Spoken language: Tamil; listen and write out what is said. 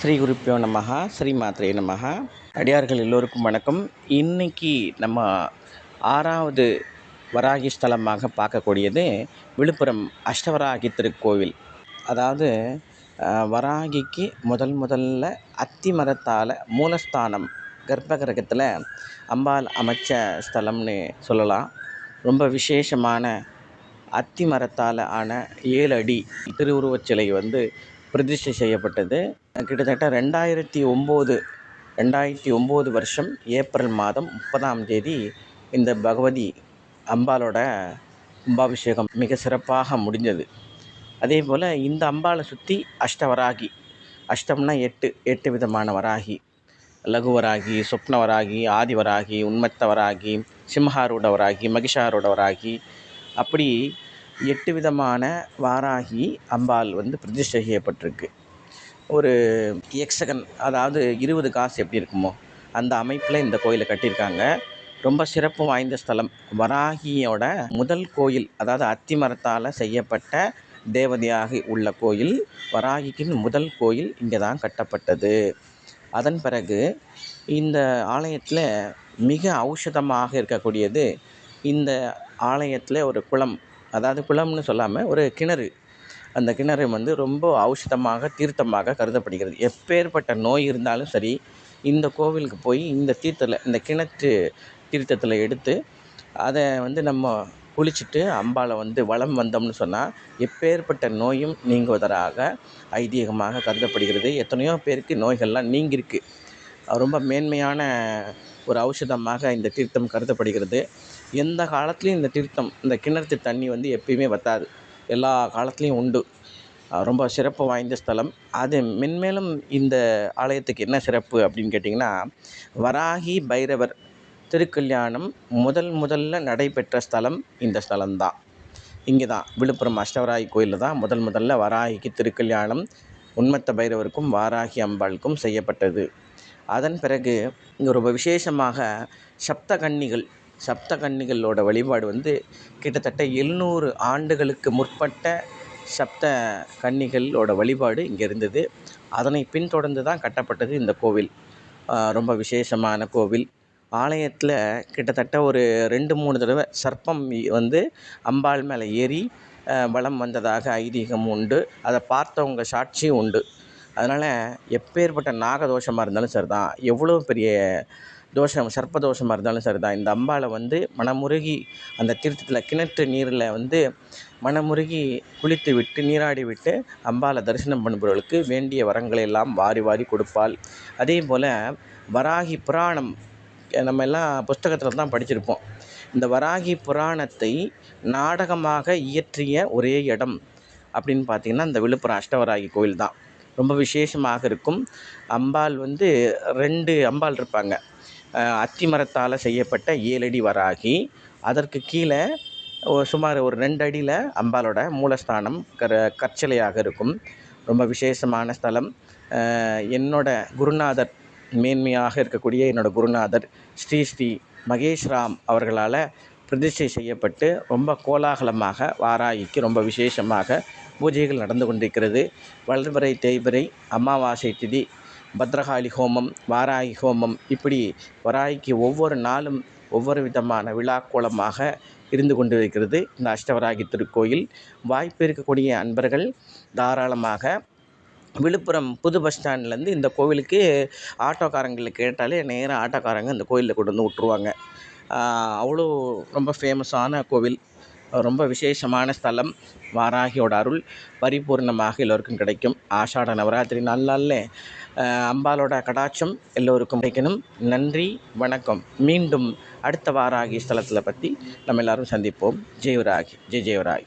ஸ்ரீ குருப்பியோ நமகா ஸ்ரீ மாத்ரே நமஹா. அடியார்கள் எல்லோருக்கும் வணக்கம். இன்னைக்கு நம்ம ஆறாவது வராகி ஸ்தலமாக பார்க்கக்கூடியது விழுப்புரம் அஷ்டவராகி திருக்கோவில். அதாவது வராகிக்கு முதல் முதல்ல அத்தி மரத்தால் மூலஸ்தானம் கர்ப்பகிரகத்தில் அம்பாள் அமைச்ச ஸ்தலம்னு சொல்லலாம். ரொம்ப விசேஷமான அத்தி மரத்தால் ஆன ஏழு அடி திருவுருவச் சிலை வந்து பிரதிஷ்டை செய்யப்பட்டது. கிட்டத்தட்ட ரெண்டாயிரத்தி ஒம்பது ரெண்டாயிரத்தி ஒம்பது வருஷம் ஏப்ரல் மாதம் முப்பதாம் தேதி இந்த பகவதி அம்பாலோட கும்பாபிஷேகம் மிக சிறப்பாக முடிஞ்சது அதே போல் இந்த அம்பாளை சுற்றி அஷ்டவராகி அஷ்டம்னா எட்டு எட்டு விதமான வராகி. லகுவராகி சொப்னவராகி ஆதிவராகி உண்மத்தவராகி சிம்ஹாரோடவராகி வராகி வராகி அப்படி எட்டு விதமான வாராகி அம்பாள் வந்து பிரதிஷ்டை செய்யப்பட்டிருக்கு. ஒரு எக்ஸகன் அதாவது இருபது காசு எப்படி இருக்குமோ அந்த அமைப்பில் இந்த கோயிலை கட்டியிருக்காங்க. ரொம்ப சிறப்பு வாய்ந்த ஸ்தலம். வராகியோட முதல் கோயில் அதாவது அத்தி மரத்தால் செய்யப்பட்ட தேவதையாக உள்ள கோயில் வராகிக்கின் முதல் கோயில் இங்கே தான் கட்டப்பட்டது. அதன் பிறகு இந்த ஆலயத்தில் மிக ஔஷதமாக இருக்கக்கூடியது இந்த ஆலயத்தில் ஒரு குளம் அதாவது குளம்னு சொல்லாமல் ஒரு கிணறு. அந்த கிணறு வந்து ரொம்ப ஔஷதமாக தீர்த்தமாக கருதப்படுகிறது. எப்பேற்பட்ட நோய் இருந்தாலும் சரி இந்த கோவிலுக்கு போய் இந்த தீர்த்தத்தில் இந்த கிணற்று தீர்த்தத்தில் எடுத்து அதை வந்து நம்ம குளிச்சுட்டு அம்பாவை வந்து வளம் வந்தோம்னு சொன்னால் எப்பேற்பட்ட நோயும் நீங்குவதாக ஐதீகமாக கருதப்படுகிறது. எத்தனையோ பேருக்கு நோய்கள்லாம் நீங்கியிருக்கு ரொம்ப மேன்மையான ஒரு ஔஷதமாக இந்த தீர்த்தம் கருதப்படுகிறது. எந்த காலத்துலேயும் இந்த தீர்த்தம் இந்த கிணத்து தண்ணி வந்து எப்பயுமே வத்தாது. எல்லா காலத்துலேயும் உண்டு. ரொம்ப சிறப்பு வாய்ந்த ஸ்தலம். அது மென்மேலும் இந்த ஆலயத்துக்கு என்ன சிறப்பு அப்படின்னு கேட்டிங்கன்னா வராகி பைரவர் திருக்கல்யாணம் முதல் முதல்ல நடைபெற்ற ஸ்தலம் இந்த ஸ்தலம்தான். இங்கே தான் விழுப்புரம் அஷ்டவராகி கோயிலில் தான் முதல் முதல்ல வராகிக்கு திருக்கல்யாணம் உண்மத்த பைரவருக்கும் வாராகி அம்பாளுக்கும் செய்யப்பட்டது. அதன் பிறகு இங்கே ரொம்ப விசேஷமாக சப்த கன்னிகள் சப்த கன்னிகளோட வழிபாடு வந்து கிட்டத்தட்ட எழுநூறு ஆண்டுகளுக்கு முற்பட்ட சப்த கன்னிகளோட வழிபாடு இங்கே இருந்தது. அதனை பின்தொடர்ந்து தான் கட்டப்பட்டது இந்த கோவில். ரொம்ப விசேஷமான கோவில். ஆலயத்தில் கிட்டத்தட்ட ஒரு ரெண்டு மூணு தடவை சர்ப்பம் வந்து அம்பாள் மேலே ஏறி வளம் வலம் வந்ததாக ஐதீகம் உண்டு. அதை பார்த்தவங்க சாட்சியும் உண்டு. அதனால் எப்பேற்பட்ட நாகதோஷமாக இருந்தாலும் சரி தான் எவ்வளோ பெரிய தோஷம் சர்ப்ப தோஷமாக இருந்தாலும் சரி தான் இந்த அம்பாளை வந்து மனமுருகி அந்த தீர்த்தத்தில் கிணற்று நீரில் வந்து மனமுருகி குளித்து விட்டு நீராடி விட்டு அம்பாளை தரிசனம் பண்ணுபவர்களுக்கு வேண்டிய வரங்களை எல்லாம் வாரி வாரி கொடுப்பாள். அதே போல் வராகி புராணம் நம்ம எல்லாம் புஸ்தகத்தில் தான் படிச்சிருப்போம். இந்த வராகி புராணத்தை நாடகமாக இயற்றிய ஒரே இடம் அப்படின்னு பார்த்தீங்கன்னா இந்த விழுப்புரம் அஷ்டவராகி கோயில் தான் ரொம்ப விசேஷமாக இருக்கும். அம்பாள் வந்து ரெண்டு அம்பாள் இருப்பாங்க. அத்திமரத்தால் செய்யப்பட்ட ஏழடி வராகி அதற்கு கீழே சுமார் ஒரு ரெண்டு அடியில் அம்பாளோட மூலஸ்தானம் கர கற்சிலையாக இருக்கும். ரொம்ப விசேஷமான ஸ்தலம். என்னோட குருநாதர் மேன்மையாக இருக்கக்கூடிய என்னோட குருநாதர் ஸ்ரீ ஸ்ரீ மகேஷ் ராம் அவர்களால் பிரதிஷ்டை செய்யப்பட்டு ரொம்ப கோலாகலமாக வாராயிக்கு ரொம்ப விசேஷமாக பூஜைகள் நடந்து கொண்டிருக்கிறது. வளர்பிறை தேய்பிறை அமாவாசை திதி பத்ரகாளி ஹோமம் வாராகி ஹோமம் இப்படி வராகிக்கு ஒவ்வொரு நாளும் ஒவ்வொரு விதமான விழாக்கோலமாக இருந்து கொண்டு இருக்கிறது இந்த அஷ்டவராகி திருக்கோயில். வாய்ப்பு இருக்கக்கூடிய அன்பர்கள் தாராளமாக விழுப்புரம் புது பஸ் ஸ்டாண்ட்லேருந்து இந்த கோவிலுக்கு ஆட்டோக்காரங்களை கேட்டாலே நேராக ஆட்டோக்காரங்க இந்த கோயிலில் கொண்டு வந்து விட்ருவாங்க அவ்வளோ ரொம்ப ஃபேமஸான கோவில். ரொம்ப விசேஷமான ஸ்தலம். வாராகியோட அருள் பரிபூர்ணமாக எல்லோருக்கும் கிடைக்கும். ஆஷாட நவராத்திரி நாளில் அம்பாலோட கடாட்சம் எல்லோருக்கும் கிடைக்கணும். நன்றி வணக்கம். மீண்டும் அடுத்த வாராகி ஸ்தலத்தில் பற்றி நம்ம எல்லாரும் சந்திப்போம். ஜெயவராகி ஜெய் ஜெயவராகி